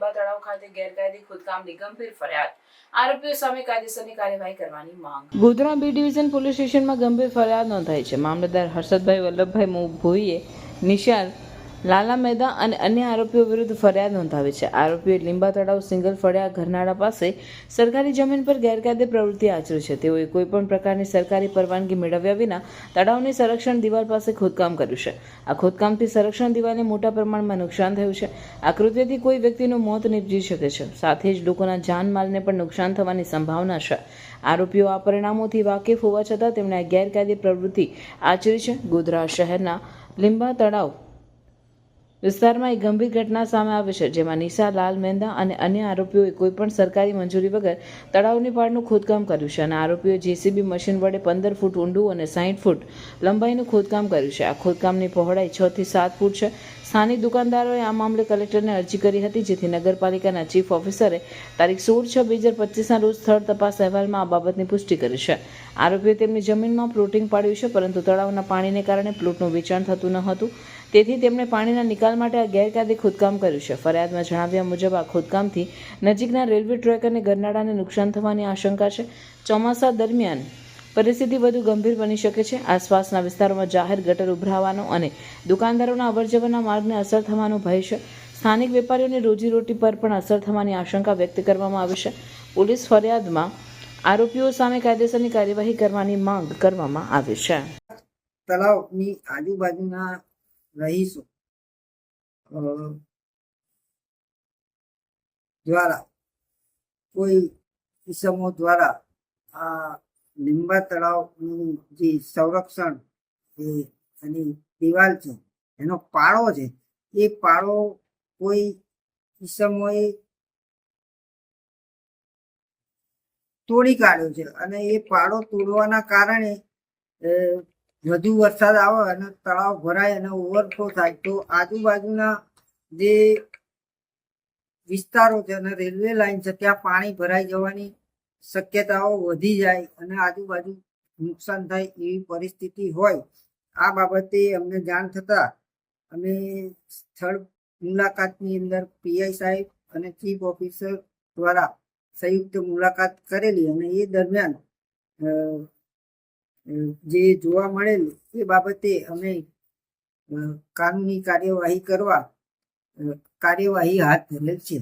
ખાતે ગેરકાયદે ખોદકામની ગંભીર ફરિયાદ આરોપીઓ સામે કાયદેસરની કાર્યવાહી કરવાની માંગ. ગોધરા બી ડિવિઝન પોલીસ સ્ટેશનમાં ગંભીર ફરિયાદ નોંધાઈ છે. મામલતદાર હર્ષદભાઈ વલ્લભભાઈ ભોઈએ નિશાલ લાલા મેદા અને અન્ય આરોપીઓ વિરુદ્ધ ફરિયાદ નોંધાવી છે. આરોપીએ લીંબા તળાવ સિંગલ ફળિયા ઘરનાળા પાસે સરકારી જમીન પર ગેરકાયદે પ્રવૃત્તિ આચરી છે. તેઓએ કોઈપણ પ્રકારની સરકારી પરવાનગી મેળવ્યા વિના તળાવની સંરક્ષણ દિવાલ પાસે ખોદકામ કર્યું છે. આ ખોદકામથી સંરક્ષણ દિવાલને મોટા પ્રમાણમાં નુકસાન થયું છે. આ કૃત્યથી કોઈ વ્યક્તિનું મોત નીપજી શકે છે. સાથે જ લોકોના જાનમાલને પણ નુકસાન થવાની સંભાવના છે. આરોપીઓ આ પરિણામોથી વાકેફ હોવા છતાં તેમણે આ ગેરકાયદે પ્રવૃત્તિ આચરી છે. ગોધરા શહેરના લીંબા તળાવ વિસ્તારમાં એક ગંભીર ઘટના સામે આવી છે, જેમાં નિશા, લાલ મહેંદા અને અન્ય આરોપીઓએ કોઈપણ સરકારી મંજૂરી વગર તળાવની પાળનું ખોદકામ કર્યું છે અને આરોપીઓએ જેસીબી મશીન વડે પંદર ફૂટ ઊંડું અને સાહીઠ ફૂટ લંબાઈનું ખોદકામ કર્યું છે. આ ખોદકામની પહોળાઈ છ થી સાત ફૂટ છે. સ્થાનિક દુકાનદારોએ આ મામલે કલેક્ટરને અરજી કરી હતી, જેથી નગરપાલિકાના ચીફ ઓફિસરે તારીખ સોળ છ બે હજાર પચીસના રોજ સ્થળ તપાસ અહેવાલમાં આ બાબતની પુષ્ટિ કરી છે. આરોપીએ તેમની જમીનમાં પ્લોટિંગ પાડ્યું છે, પરંતુ તળાવના પાણીને કારણે પ્લોટનું વેચાણ થતું ન હતું. તેથી તેમણે પાણીના નિકાલ માટે આ ગેરકાયદે ખોદકામ કર્યું છે. ફરિયાદમાં જણાવ્યા મુજબ, આ ખોદકામથી નજીકના રેલવે ટ્રેક અને ગરનાળાને નુકસાન થવાની આશંકા છે. ચોમાસા દરમિયાન પરિસ્થિતિ વધુ ગંભીર બની શકે છે. આસપાસના વિસ્તારોમાં જાહેર ગટર ઉભરાવાનો અને દુકાનદારોના અવરજવરના માર્ગને અસર થવાનો ભય છે. સ્થાનિક વેપારીઓની રોજીરોટી પર પણ અસર થવાની આશંકા વ્યક્ત કરવામાં આવી છે. પોલીસ ફરિયાદમાં આરોપીઓ સામે કાયદેસરની કાર્યવાહી કરવાની માંગ કરવામાં આવી છે. તળાવની આજુબાજુના રહીશો. દ્વારા, કોઈ કિસમો દ્વારા આ લીંબા તળાવનું જે સંરક્ષણ એ એની દિવાલ છે, એનો પાળો છે, એ પાળો કોઈ કિસમોએ તોડી કાઢ્યો છે, અને એ પાળો તોડવાના કારણે વધુ વરસાદ આવે અને તળાવ ભરાય અને ઓવરફ્લો થાય, તો આજુબાજુના જે વિસ્તારો છે અને રેલવે લાઈન છે, ત્યાં પાણી ભરાઈ જવાની શક્યતાઓ વધી જાય અને આજુબાજુ નુકસાન થાય એવી પરિસ્થિતિ હોય. આ બાબતે અમને જાણ થતા અમે સ્થળ મુલાકાતની અંદર પીઆઈ સાહેબ અને ચીફ ઓફિસર દ્વારા સંયુક્ત મુલાકાત કરેલી અને એ દરમિયાન જે જોવા મળેલ એ બાબતે અમે કાનૂની કાર્યવાહી કરવા કાર્યવાહી હાથ ધરેલ છે.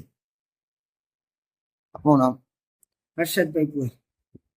હર્ષદભાઈ ભોઈ.